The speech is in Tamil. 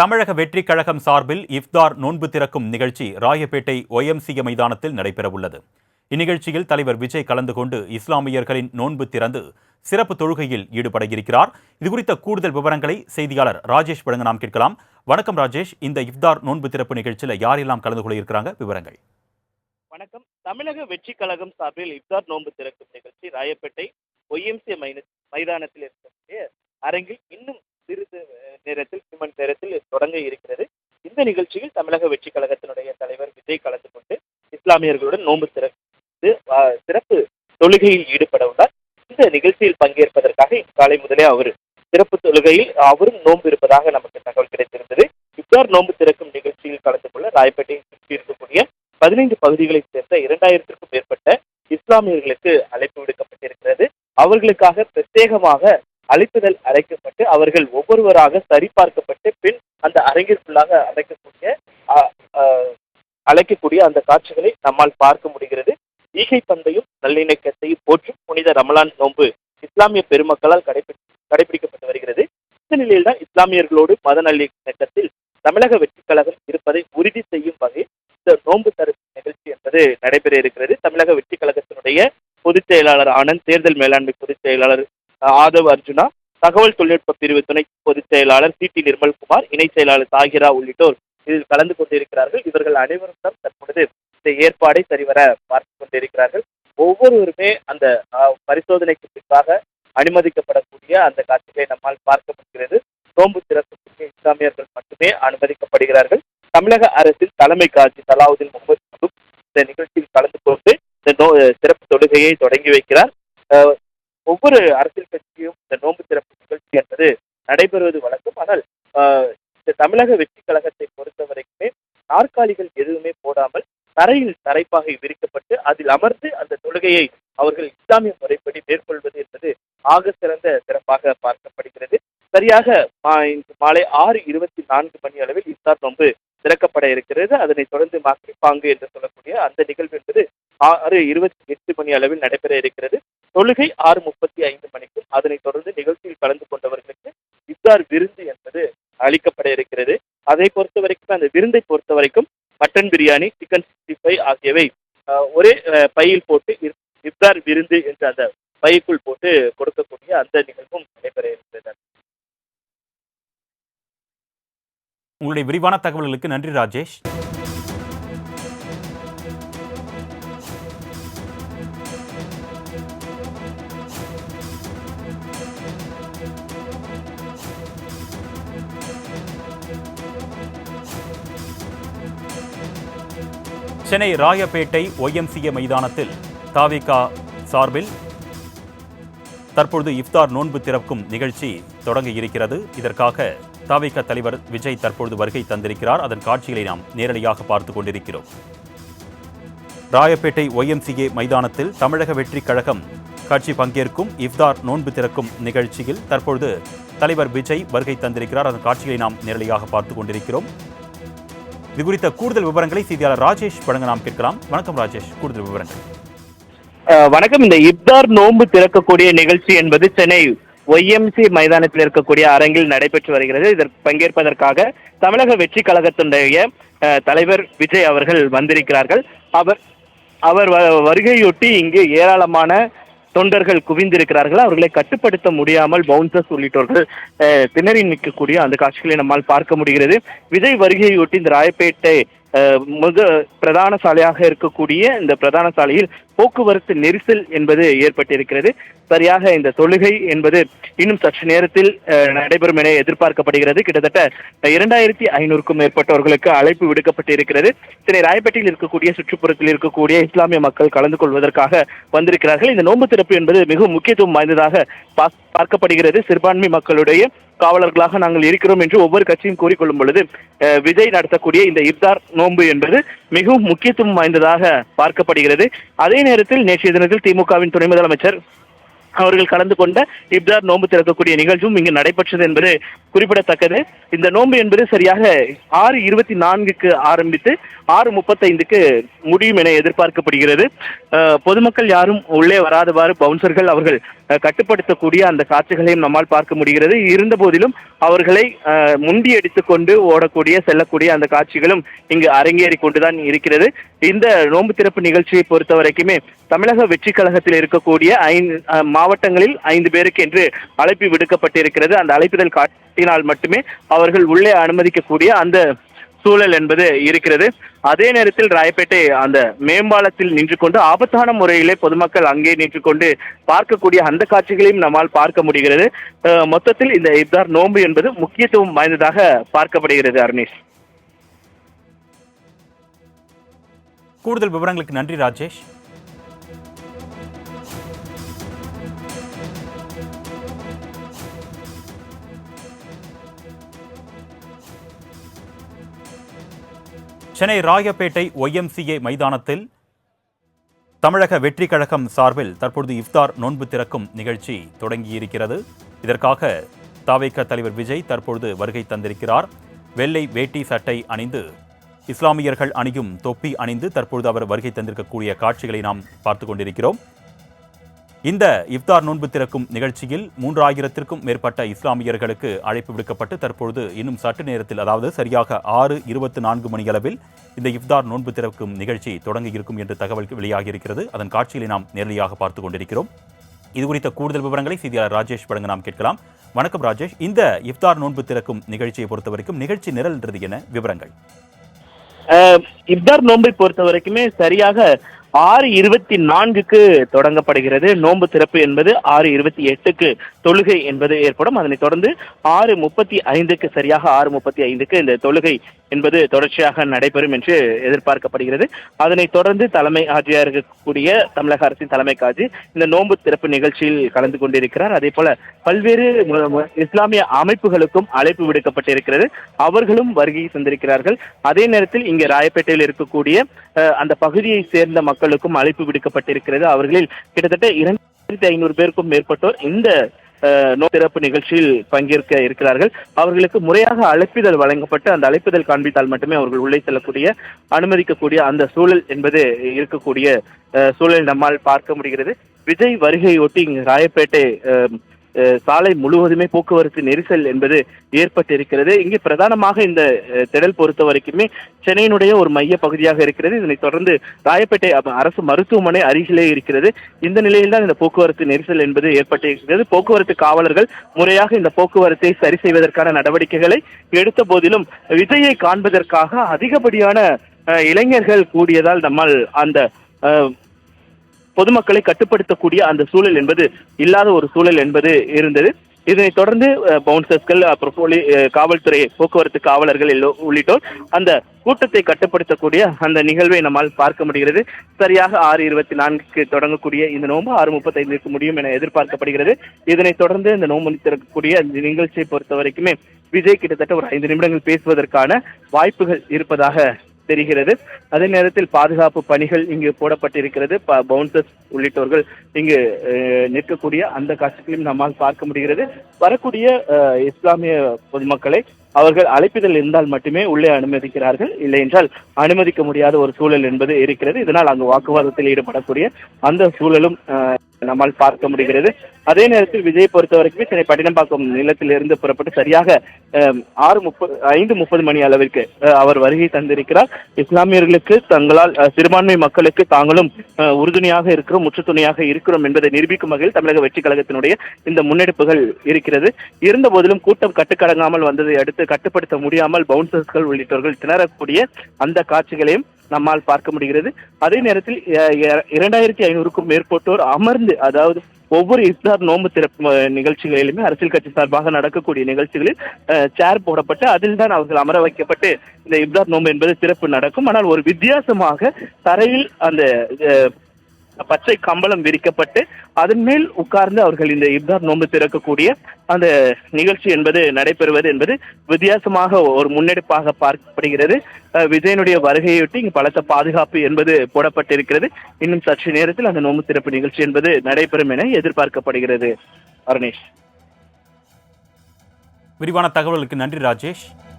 தமிழக வெற்றிக் கழகம் சார்பில் இஃப்தார் நோன்பு திறக்கும் நிகழ்ச்சி ராயப்பேட்டை ஒய்எம்சிஏ மைதானத்தில் நடைபெறவுள்ளது. இந்நிகழ்ச்சியில் தலைவர் விஜய் கலந்து கொண்டு இஸ்லாமியர்களின் நோன்பு திறந்து சிறப்பு தொழுகையில் ஈடுபட இருக்கிறார் இதுகுறித்த கூடுதல் விவரங்களை செய்தியாளர் ராஜேஷ் வழங்க நாம் கேட்கலாம். வணக்கம் ராஜேஷ். இந்த இஃப்தார் நோன்பு திறப்பு நிகழ்ச்சியில் யாரெல்லாம் கலந்து கொள்ள இருக்கிறாங்க விவரங்கள். வணக்கம். தமிழக வெற்றி கழகம் சார்பில் இஃப்தார் நோன்பு திறக்கும் நிகழ்ச்சி ராயப்பேட்டை ஒய்எம்சி மைதானத்தில் இருக்கக்கூடிய அரங்கில் இன்னும் சிறிது நேரத்தில் சிமன் நேரத்தில் தொடங்க இருக்கிறது. இந்த நிகழ்ச்சியில் தமிழக வெற்றி கழகத்தினுடைய தலைவர் விஜய் கலந்து கொண்டு இஸ்லாமியர்களுடன் நோன்பு திறந்து சிறப்பு தொழுகையில் ஈடுபட உள்ளார். இந்த நிகழ்ச்சியில் பங்கேற்பதற்காக காலை முதலே அவர் சிறப்பு தொழுகையில் அவரும் நோன்பு இருப்பதாக நமக்கு தகவல் கிடைத்திருந்தது. இப்தார் நோன்பு திறக்கும் நிகழ்ச்சியில் கலந்து கொள்ள ராயப்பேட்டையை சுற்றி இருக்கக்கூடிய பதினைந்து பகுதிகளைச் சேர்ந்த இரண்டாயிரத்திற்கும் மேற்பட்ட இஸ்லாமியர்களுக்கு அழைப்பு விடுக்கப்பட்டிருக்கிறது. அவர்களுக்காக பிரத்யேகமாக அழைப்புதல் அழைக்கப்பட்டு அவர்கள் ஒவ்வொருவராக சரிபார்க்கப்பட்டு பின் அந்த அரங்கிற்குள்ளாக அழைக்கக்கூடிய அழைக்கக்கூடிய அந்த காட்சிகளை நம்மால் பார்க்க முடிகிறது. ஈகை பந்தையும் நல்லிணக்கத்தையும் போற்றும் புனித ரமலான் நோன்பு இஸ்லாமிய பெருமக்களால் கடைபிடி கடைபிடிக்கப்பட்டு வருகிறது. இந்த நிலையில்தான் இஸ்லாமியர்களோடு மத நல்லிணக்கத்தில் தமிழக வெற்றிக் கழகம் இருப்பதை உறுதி செய்யும் வகையில் இந்த நோன்பு தரு நிகழ்ச்சி என்பது நடைபெற இருக்கிறது. தமிழக வெற்றி கழகத்தினுடைய பொதுச் செயலாளர் ஆனந்த் தேர்தல் மேலாண்மை பொதுச் செயலாளர் ஆதவ் அர்ஜுனா தகவல் தொழில்நுட்ப பிரிவு துணை பொதுச் செயலாளர் சி டி நிர்மல்குமார் இணை செயலாளர் சாகிரா உள்ளிட்டோர் இதில் கலந்து கொண்டிருக்கிறார்கள். இவர்கள் அனைவரும் தான் தற்பொழுது இந்த ஏற்பாடை சரிவர பார்த்து கொண்டிருக்கிறார்கள். ஒவ்வொருவருமே அந்த பரிசோதனைக்கு பின்பாக அனுமதிக்கப்படக்கூடிய அந்த காட்சிகளை நம்மால் பார்க்க முடிகிறது. நோன்பு திறக்கக்கூடிய இஸ்லாமியர்கள் மட்டுமே அனுமதிக்கப்படுகிறார்கள். தமிழக அரசின் தலைமை காட்சி தலாவுதீன் முகமது இந்த நிகழ்ச்சியில் கலந்து கொண்டு இந்த நோ சிறப்பு தொழுகையை தொடங்கி வைக்கிறார். ஒவ்வொரு அரசியல் கட்சியும் இந்த நோன்பு திறப்பு நிகழ்ச்சி என்பது நடைபெறுவது வழக்கம். ஆனால் இந்த தமிழக வெற்றி கழகத்தை பொறுத்த வரைக்குமே நாற்காலிகள் எதுவுமே போடாமல் தரையில் தரைப்பாகை விரிக்கப்பட்டு அதில் அமர்ந்து அந்த தொழுகையை அவர்கள் இஸ்லாமிய முறைப்படி மேற்கொள்வது என்பது ஆக சிறந்த சிறப்பாக பார்க்கப்படுகிறது. சரியாக மா- இன்று மாலை ஆறு இருபத்தி நான்கு மணி அளவில் இஃப்தார் நோன்பு திறக்கப்பட இருக்கிறது. அதனைத் தொடர்ந்து மக்ரி பாங்கு என்று சொல்லக்கூடிய அந்த நிகழ்வு என்பது ஆறு இருபத்தி எட்டு மணி அளவில் நடைபெற இருக்கிறது. தொழுகை ஆறு முப்பத்தி ஐந்து மணிக்கும் அதனைத் தொடர்ந்து நிகழ்ச்சியில் கலந்து கொண்டவர்களுக்கு இஃப்தார் விருந்து என்பது அளிக்கப்பட இருக்கிறது. அதை பொறுத்த வரைக்கும் அந்த விருந்தை பொறுத்த வரைக்கும் mutton biryani chicken sixty five ஆகியவை ஒரே பையில் போட்டு இஃப்- இஃப்தார் விருந்து என்று அந்த பைக்குள் போட்டு கொடுக்கக்கூடிய அந்த நிகழ்வும் நடைபெற இருக்கிறது. உங்களுடைய விரிவான தகவல்களுக்கு நன்றி ராஜேஷ். சென்னை ராயப்பேட்டை ஒய்எம்சிஏ மைதானத்தில் தாவிகா சார்பில் தற்பொழுது இஃப்தார் நோன்பு திறக்கும் நிகழ்ச்சி தொடங்க இருக்கிறது இதற்காக தாவிக தலைவர் விஜய் தற்பொழுது வருகை தந்திருக்கிறார். அதன் காட்சிகளை நாம் நேரடியாக பார்த்து கொண்டிருக்கிறோம். ராயப்பேட்டை ஒய்எம்சிஏ மைதானத்தில் தமிழக வெற்றிக் கழகம் கட்சி பங்கேற்கும் இஃப்தார் நோன்பு திறக்கும் நிகழ்ச்சியில் தற்பொழுது தலைவர் விஜய் வருகை தந்திருக்கிறார். அதன் காட்சிகளை நாம் நேரடியாக பார்த்து கொண்டிருக்கிறோம். இது குறித்த கூடுதல் விவரங்களை செய்தியாளர் ராஜேஷ் வழங்க நாம் கேட்கலாம். வணக்கம் ராஜேஷ் கூடுதல் விவரங்கள். வணக்கம். இந்த இப்தார் நோன்பு திறக்கக்கூடிய நிகழ்ச்சி என்பது சென்னை ஒய்எம்சி மைதானத்தில் இருக்கக்கூடிய அரங்கில் நடைபெற்று வருகிறது. இதற்கு பங்கேற்பதற்காக தமிழக வெற்றி கழகத்தினுடைய தலைவர் விஜய் அவர்கள் வந்திருக்கிறார்கள். அவர் அவர் வ- வருகையொட்டி இங்கு ஏராளமான தொண்டர்கள் குவிந்திருக்கிறார்கள்? அவர்களை கட்டுப்படுத்த முடியாமல் பவுன்சர்ஸ் உள்ளிட்டோர்கள் அஹ், திணறி நிற்கக்கூடிய அந்த காட்சிகளை நம்மால் பார்க்க முடிகிறது. விஜய் வருகையொட்டி இந்த ராயப்பேட்டை அஹ், பிரதான சாலையாக இருக்கக்கூடிய இந்த பிரதான சாலையில் போக்குவரத்து நெரிசல் என்பது ஏற்பட்டிருக்கிறது. சரியாக இந்த தொழுகை என்பது இன்னும் சற்று நேரத்தில் நடைபெறும் என எதிர்பார்க்கப்படுகிறது. கிட்டத்தட்ட இரண்டாயிரத்தி ஐநூறுக்கும் மேற்பட்டவர்களுக்கு அழைப்பு விடுக்கப்பட்டிருக்கிறது. சென்னை ராயப்பேட்டையில் இருக்கக்கூடிய சுற்றுப்புறத்தில் இருக்கக்கூடிய இஸ்லாமிய மக்கள் கலந்து கொள்வதற்காக வந்திருக்கிறார்கள். இந்த நோன்பு திறப்பு என்பது மிகவும் முக்கியத்துவம் வாய்ந்ததாக பா- பார்க்கப்படுகிறது. சிறுபான்மை மக்களுடைய காவலர்களாக நாங்கள் இருக்கிறோம் என்று ஒவ்வொரு கட்சியும் கூறிக்கொள்ளும் பொழுது விஜய் நடத்தக்கூடிய இந்த இப்தார் நோன்பு என்பது மிகவும் முக்கியத்துவம் வாய்ந்ததாக பார்க்கப்படுகிறது. அதே நேரத்தில் நேற்றைய தினத்தில் திமுகவின் துணை முதலமைச்சர் அவர்கள் கலந்து கொண்ட இப்தார் நோன்பு திறக்கக்கூடிய நிகழ்ச்சியும் இங்கு நடைபெற்றது என்பது குறிப்பிடத்தக்கது. இந்த நோன்பு என்பது சரியாக ஆறு இருபத்தி நான்குக்கு ஆரம்பித்து ஆறு முப்பத்தைந்துக்கு முடியும் என எதிர்பார்க்கப்படுகிறது. பொதுமக்கள் யாரும் உள்ளே வராதவாறு பவுன்சர்கள் அவர்கள் கட்டுப்படுத்தக்கூடிய அந்த காட்சிகளையும் நம்மால் பார்க்க முடிகிறது. இருந்த போதிலும் அவர்களை முண்டி அடித்துக்கொண்டு ஓடக்கூடிய செல்லக்கூடிய அந்த காட்சிகளும் இங்கு அரங்கேறி கொண்டுதான் இருக்கிறது. இந்த நோன்பு திறப்பு நிகழ்ச்சியை பொறுத்த வரைக்குமே தமிழக வெற்றி கழகத்தில் இருக்கக்கூடிய ஐந்து மாவட்டங்களில் ஐந்து பேருக்கு என்று அழைப்பு விடுக்கப்பட்டிருக்கிறது. அந்த அழைப்பிதழ் காட்டினால் மட்டுமே அவர்கள் உள்ளே அனுமதிக்கக்கூடிய அந்த சூழல் என்பது இருக்கிறது. அதே நேரத்தில் ராயப்பேட்டை அந்த மேம்பாலத்தில் நின்று கொண்டு ஆபத்தான முறையிலே பொதுமக்கள் அங்கே நின்று கொண்டு பார்க்கக்கூடிய அந்த காட்சிகளையும் நம்மால் பார்க்க முடிகிறது. மொத்தத்தில் இந்த இப்தார் நோன்பு என்பது முக்கியத்துவம் வாய்ந்ததாக பார்க்கப்படுகிறது அருணேஷ். கூடுதல் விவரங்களுக்கு நன்றி ராஜேஷ். சென்னை ராயப்பேட்டை ஒய்எம்சிஏ மைதானத்தில் தமிழக வெற்றி கழகம் சார்பில் தற்பொழுது இஃப்தார் நோன்பு திறக்கும் நிகழ்ச்சி தொடங்கியிருக்கிறது. இதற்காக தாவேக தலைவர் விஜய் தற்பொழுது வருகை தந்திருக்கிறார். வெள்ளை வேட்டி சட்டை அணிந்து இஸ்லாமியர்கள் அணியும் தொப்பி அணிந்து தற்பொழுது அவர் வருகை தந்திருக்கக்கூடிய காட்சிகளை நாம் பார்த்து கொண்டிருக்கிறோம். இந்த இஃப்தார் நோன்பு திறக்கும் நிகழ்ச்சியில் மூன்றாயிரத்திற்கும் மேற்பட்ட இஸ்லாமியர்களுக்கு அழைப்பு விடுக்கப்பட்டு தற்பொழுது இன்னும் சற்று நேரத்தில் அதாவது சரியாக ஆறு இருபத்தி நான்கு மணியளவில் இந்த இஃப்தார் நோன்பு திறக்கும் நிகழ்ச்சி தொடங்கி இருக்கும் என்று தகவல் வெளியாகியிருக்கிறது. அதன் காட்சிகளை நாம் நேரடியாக பார்த்து கொண்டிருக்கிறோம். இது குறித்த கூடுதல் விவரங்களை செய்தியாளர் ராஜேஷ் வழங்க நாம் கேட்கலாம். வணக்கம் ராஜேஷ். இந்த இஃப்தார் நோன்பு திறக்கும் நிகழ்ச்சியை பொறுத்தவரைக்கும் நிகழ்ச்சி நிரல்ன்றது என்ன விவரங்கள். இப்தார் நோன்பை பொறுத்த வரைக்குமே சரியாக ஆறு இருபத்தி நான்குக்கு தொடங்கப்படுகிறது. நோன்பு திறப்பு என்பது ஆறு இருபத்தி எட்டுக்கு தொழுகை என்பது ஏற்படும். அதனைத் தொடர்ந்து ஆறு முப்பத்தி ஐந்துக்கு சரியாக ஆறு முப்பத்தி ஐந்துக்கு இந்த தொழுகை என்பது தொடர்ச்சியாக நடைபெறும் என்று எதிர்பார்க்கப்படுகிறது. அதனைத் தொடர்ந்து தலைமை ஆட்சியாக இருக்கக்கூடிய தமிழக அரசின் தலைமை காஜி இந்த நோன்பு திறப்பு நிகழ்ச்சியில் கலந்து கொண்டிருக்கிறார். அதே போல பல்வேறு இஸ்லாமிய அமைப்புகளுக்கும் அழைப்பு விடுக்கப்பட்டிருக்கிறது. அவர்களும் வருகை தந்திருக்கிறார்கள். அதே நேரத்தில் இங்கே ராயப்பேட்டையில் இருக்கக்கூடிய அந்த பகுதியை சேர்ந்த மக்களுக்கும் அழைப்பு விடுக்கப்பட்டிருக்கிறது. அவர்களில் கிட்டத்தட்ட இரண்டாயிரத்தி ஐநூறு பேருக்கும் மேற்பட்டோர் இந்த திறப்பு நிகழ்ச்சியில் பங்கேற்க இருக்கிறார்கள். அவர்களுக்கு முறையாக அழைப்பிதழ் வழங்கப்பட்டு அந்த அழைப்பிதழ் காண்பித்தால் மட்டுமே அவர்கள் உள்ளே செல்லக்கூடிய அனுமதிக்கக்கூடிய அந்த சூழல் என்பது இருக்கக்கூடிய அஹ், சூழல் நம்மால் பார்க்க முடிகிறது. விஜய் வருகையொட்டி இங்கு ராயப்பேட்டை அஹ், சாலை முழுவதுமே போக்குவரத்து நெரிசல் என்பது ஏற்பட்டிருக்கிறது. இங்கே பிரதானமாக இந்த திடல் பொறுத்த வரைக்குமே சென்னையினுடைய ஒரு மைய பகுதியாக இருக்கிறது. இதனைத் தொடர்ந்து ராயப்பேட்டை அரசு மருத்துவமனை அருகிலே இருக்கிறது. இந்த நிலையில் தான் இந்த போக்குவரத்து நெரிசல் என்பது ஏற்பட்டிருக்கிறது. போக்குவரத்து காவலர்கள் முறையாக இந்த போக்குவரத்தை சரி செய்வதற்கான நடவடிக்கைகளை எடுத்த போதிலும் விஜயை காண்பதற்காக அதிகப்படியான இளைஞர்கள் கூடியதால் நம்மால் அந்த பொதுமக்களை கட்டுப்படுத்தக்கூடிய அந்த சூழல் என்பது இல்லாத ஒரு சூழல் என்பது இருந்தது. இதனைத் தொடர்ந்து பவுன்சர்ஸ்கள் அப்புறம் போலி- காவல்துறை போக்குவரத்து காவலர்கள் எல்லோ உள்ளிட்டோர் அந்த கூட்டத்தை கட்டுப்படுத்தக்கூடிய அந்த நிகழ்வை நம்மால் பார்க்க முடிகிறது. சரியாக ஆறு இருபத்தி நான்குக்கு தொடங்கக்கூடிய இந்த நோன்பு ஆறு முப்பத்தைந்துக்கு முடியும் என எதிர்பார்க்கப்படுகிறது. இதனைத் தொடர்ந்து இந்த நோன்பு திறக்கக்கூடிய இந்த நிகழ்ச்சியை பொறுத்த வரைக்குமே விஜய் கிட்டத்தட்ட ஒரு ஐந்து நிமிடங்கள் பேசுவதற்கான வாய்ப்புகள் இருப்பதாக தெரிகிறது. அதே நேரத்தில் பாதுகாப்பு பணிகள் இங்கு போடப்பட்டிருக்கிறது. பவுன்சர்ஸ் உள்ளிட்டோர்கள் இங்கு நிற்கக்கூடிய அந்த காட்சிகளையும் நம்மால் பார்க்க முடிகிறது. வரக்கூடிய இஸ்லாமிய பொதுமக்களை அவர்கள் அழைப்பிதழ் இருந்தால் மட்டுமே உள்ளே அனுமதிக்கிறார்கள். இல்லை என்றால் அனுமதிக்க முடியாத ஒரு சூழல் என்பது இருக்கிறது. இதனால் அங்கு வாக்குவாதத்தில் ஈடுபடக்கூடிய அந்த சூழலும் அஹ், நம்மால் பார்க்க முடிகிறது. அதே நேரத்தில் விஜய் பொறுத்த வரைக்கும் சென்னை பட்டினம்பாக்கம் நிலத்திலிருந்து புறப்பட்டு சரியாக ஆறு முப்பது ஐந்து முப்பது மணி அளவிற்கு அவர் வருகை தந்திருக்கிறார். இஸ்லாமியர்களுக்கு தங்களால் சிறுபான்மை மக்களுக்கு தாங்களும் உறுதுணையாக இருக்கிறோம் முற்றுத்துணையாக இருக்கிறோம் என்பதை நிரூபிக்கும் வகையில் தமிழக வெற்றி கழகத்தினுடைய இந்த முன்னெடுப்புகள் இருக்கிறது. இருந்த போதிலும் கூட்டம் கட்டுக்கடங்காமல் வந்ததை அடுத்து கட்டுப்படுத்த முடியாமல் பவுன்சர்ஸ்கள் உள்ளிட்டவர்கள் திணறக்கூடிய அந்த காட்சிகளையும் நம்மால் பார்க்க முடிகிறது. அதே நேரத்தில் இரண்டாயிரத்தி ஐநூறுக்கும் மேற்பட்டோர் அமர்ந்து அதாவது ஒவ்வொரு இஸ்தார் நோம்பு திறப்பு நிகழ்ச்சிகளிலுமே அரசியல் கட்சி சார்பாக நடக்கக்கூடிய நிகழ்ச்சிகளில் சேர் போடப்பட்டு அதில் தான் அவர்கள் அமர வைக்கப்பட்டு இந்த இப்தார் நோம்பு என்பது சிறப்பு நடக்கும். ஆனால் ஒரு வித்தியாசமாக தரையில் அந்த பச்சை கம்பளம் விரிக்கப்பட்டு அதன் மேல் உட்கார்ந்து அவர்கள் இந்த இப்தார் நோன்பு திறக்கக்கூடிய அந்த நிகழ்ச்சி என்பது நடைபெறுவது என்பது வித்தியாசமாக ஒரு முன்னெடுப்பாக பார்க்கப்படுகிறது. அஹ் விஜயனுடைய வருகையொட்டி இங்கு பலத்த பாதுகாப்பு என்பது போடப்பட்டிருக்கிறது. இன்னும் சற்று நேரத்தில் அந்த நோன்பு திறப்பு நிகழ்ச்சி என்பது நடைபெறும் என எதிர்பார்க்கப்படுகிறது. அருணேஷ். விரிவான தகவலுக்கு நன்றி ராஜேஷ்.